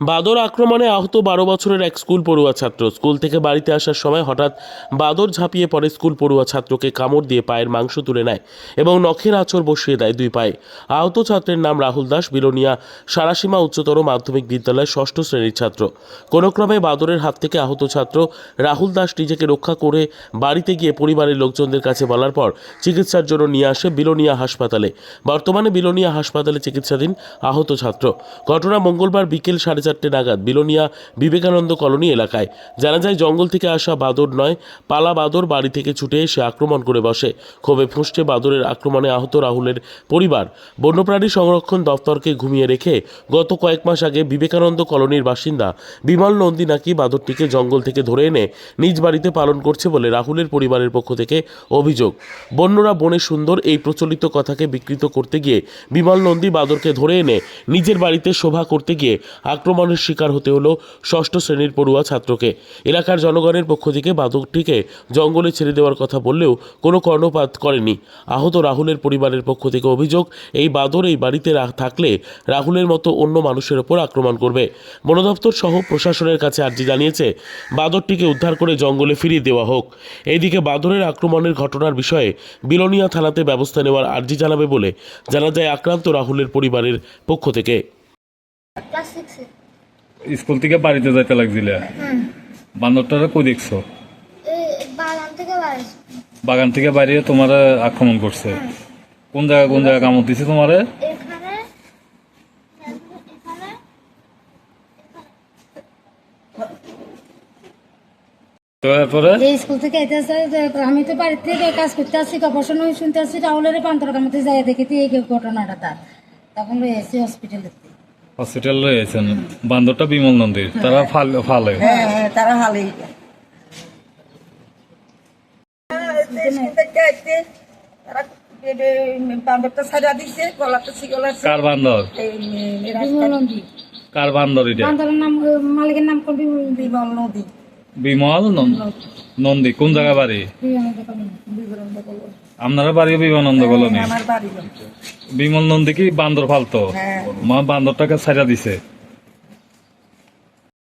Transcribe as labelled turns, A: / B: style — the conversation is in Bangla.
A: বাদর আক্রমণে আহত বারো বছরের এক স্কুল পড়ুয়া ছাত্র। স্কুল থেকে বাড়িতে আসার সময় হঠাৎ বাদর ঝাঁপিয়ে পড়ে স্কুল পড়ুয়া ছাত্রকে কামড় দিয়ে পায়ের মাংস তুলে নেয় এবং নখের আঁচড় বসিয়ে দেয় দুই পায়ে। আহত ছাত্রের নাম রাহুল দাস, বিলোনিয়া সারাসীমা উচ্চতর মাধ্যমিক বিদ্যালয়ের ষষ্ঠ শ্রেণির ছাত্র। কোনো ক্রমে বাদরের হাত থেকে আহত ছাত্র রাহুল দাস নিজেকে রক্ষা করে বাড়িতে গিয়ে পরিবারের লোকজনদের কাছে বলার পর চিকিৎসার জন্য নিয়ে আসে বিলোনিয়া হাসপাতালে। বর্তমানে বিলোনিয়া হাসপাতালে চিকিৎসাধীন আহত ছাত্র। ঘটনা মঙ্গলবার বিকেল সাড়ে চারটে নাগাদ বিলোনিয়া বিবেকানন্দ কলোনি এলাকায়। জানা যায়, জঙ্গল থেকে আসা বাদর নয়, পালা বাদর বাড়ি থেকে ছুটে এসে আক্রমণ করে বসে। ক্ষোভে ফুঁসছে বাদরের আক্রমণে আহত রাহুলের পরিবার। বন্যপ্রাণী সংরক্ষণ দপ্তরকে ঘুমিয়ে রেখে গত কয়েক মাস আগে বিবেকানন্দ কলোনির বাসিন্দা বিমল নন্দী নাকি বাদরটিকে জঙ্গল থেকে ধরে এনে নিজ বাড়িতে পালন করছে বলে রাহুলের পরিবারের পক্ষ থেকে অভিযোগ। বন্যরা বনে সুন্দর এই প্রচলিত কথাকে বিকৃত করতে গিয়ে বিমল নন্দী বাদরকে ধরে এনে নিজের বাড়িতে শোভা করতে গিয়ে আক্রমণের শিকার হতে হলো ষষ্ঠ শ্রেণির পড়ুয়া ছাত্রকে। এলাকার জনগণের পক্ষ থেকে বাদকটিকে জঙ্গলে ছেড়ে দেওয়ার কথা বললেও কোনো কর্ণপাত করেনি। আহত রাহুলের পরিবারের পক্ষ থেকে অভিযোগ, এই বাদর এই বাড়িতে থাকলে রাহুলের মতো অন্য মানুষের ওপর আক্রমণ করবে। বন দপ্তর সহ প্রশাসনের কাছে আর্জি জানিয়েছে, বাদরটিকে উদ্ধার করে জঙ্গলে ফিরিয়ে দেওয়া হোক। এইদিকে বাদরের আক্রমণের ঘটনার বিষয়ে বিলোনিয়া থানাতে ব্যবস্থা নেওয়ার আর্জি জানাবে বলে জানা যায় আক্রান্ত রাহুলের পরিবারের পক্ষ থেকে।
B: স্কুল থেকে বাড়িতে যাইতে লাগছিল। বান্দরটারে কই দেখছ?
C: বাগান থেকে
B: বাইরে তোমার আক্রমণ করছে। কোন জায়গা কোন জায়গা কামড় দিছে তোমারে?
D: স্কুল থেকে আমি তো বাড়ির থেকে কাজ করতে আসছি গবেষণা শুনতে আসছি রাহুলের পান্তর কামতে যাই দেখি এই ঘটনাটা তার। তখন এসি হসপিটালে
B: হসপিটাল রয়েছেন। বান্দরটা বিমল নন্দীর। তারা ফালে
E: হ্যাঁ হ্যাঁ তারা ফালে।
B: কার বান্দর? কার বান্দর এটা?
D: বান্দরের নাম মালিকের নাম
E: বিমল নদী
B: বিমল নন- নন্দী কোন জায়গা বাড়ি? আপনারা বাড়ি বিমানন্দ কলোনি? বিমল নন্দী কি বান্দর ফালতো
E: হ্যাঁ।
B: মা বান্দরটাকে সাজা দিছে।